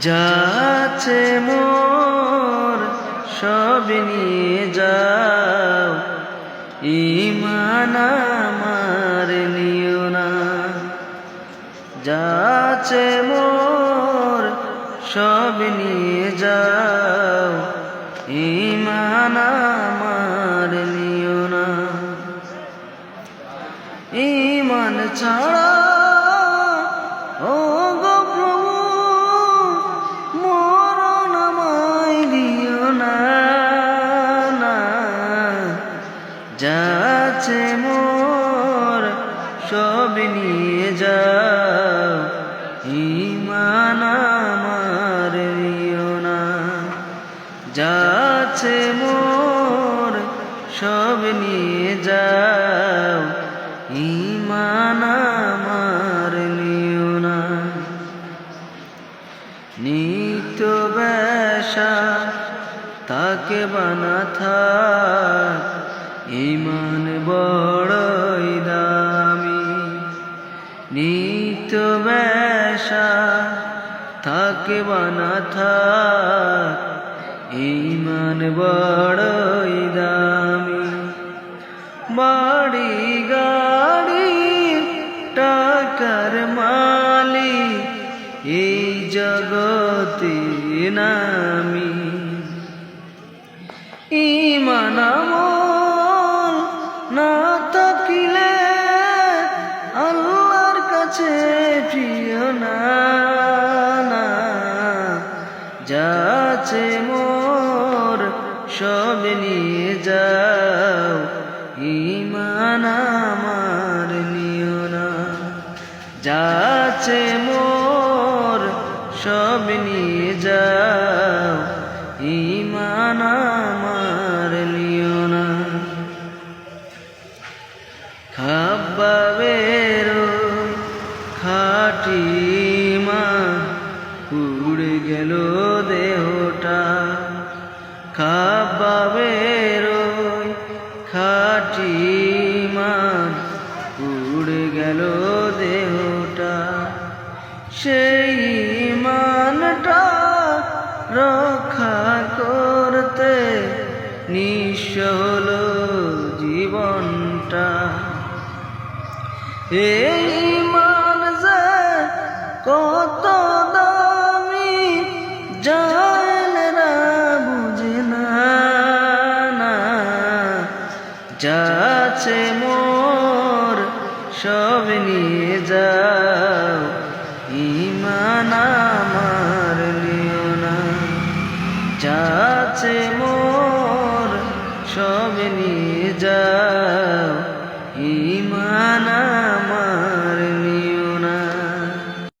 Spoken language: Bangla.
যাচ্ছে মোর, সব নিয়ে যাও। ইমান নিও না। যাচ্ছে মোর, সব নিয়ে যাও। ইমান নিও না। ইমান ছাড়া যাচ্ছে মোর, সব নিয়ে যাও। ইমান আমার না। যাচ্ছে মোর, সব নিয়ে যাও। ইমান আমার না। নিত্য বেশা তাকে বানা থাক। ইমান বড়ই দামি। নিত্য বেশা তাকে বানা থাক, ইমান বড়ই দামি। বাড়ি গাড়ি, টাকার মালি এই জগতে নামি। ইমান আমল না থাকিলে আল্লাহর কাছে প্রিয় না যাচ্ছে মোর সব নিয়ে যাও ইমান আমার নিও না। যাচ্ছে মোর সব নিয়ে যাও ইমান আমার নিও খাটিমা উড়ে গেল দেহটা। খাবাবের খাটিমা উড়ে গেল দেহটা। সেই মানটা রক্ষা করতে নিঃস্ব হলো জীবনটা। এই কত দামি জানরা বুঝে না। যাচ্ছে মোর সব নিয়ে যাও, ইমান আমার নিও না। যাচ্ছে মোর সব নিয়ে